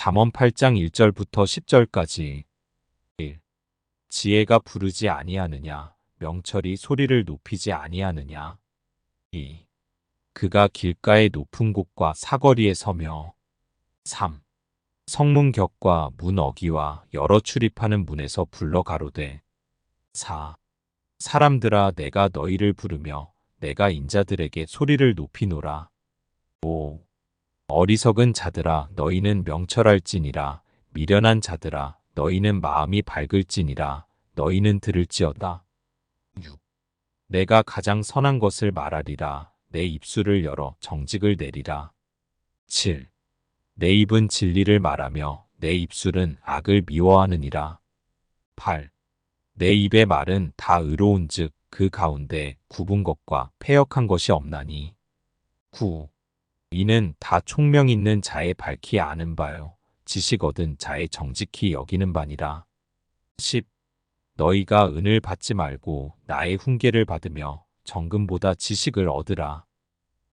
잠언 8장 1절부터 10절까지 1. 지혜가 부르지 아니하느냐 명철이 소리를 높이지 아니하느냐 2. 그가 길가의 높은 곳과 사거리에 서며 3. 성문 격과 문 어기와 여러 출입하는 문에서 불러 가로되 4. 사람들아 내가 너희를 부르며 내가 인자들에게 소리를 높이노라 5. 어리석은 자들아 너희는 명철할지니라 미련한 자들아 너희는 마음이 밝을지니라 너희는 들을지어다 6. 내가 가장 선한 것을 말하리라 내 입술을 열어 정직을 내리라 7. 내 입은 진리를 말하며 내 입술은 악을 미워하느니라 8. 내 입의 말은 다 의로운즉 그 가운데 굽은 것과 패역한 것이 없나니 9. 이는 다 총명 있는 자의 밝히 아는 바요. 지식 얻은 자의 정직히 여기는 바니라. 10. 너희가 은을 받지 말고 나의 훈계를 받으며 정금보다 지식을 얻으라.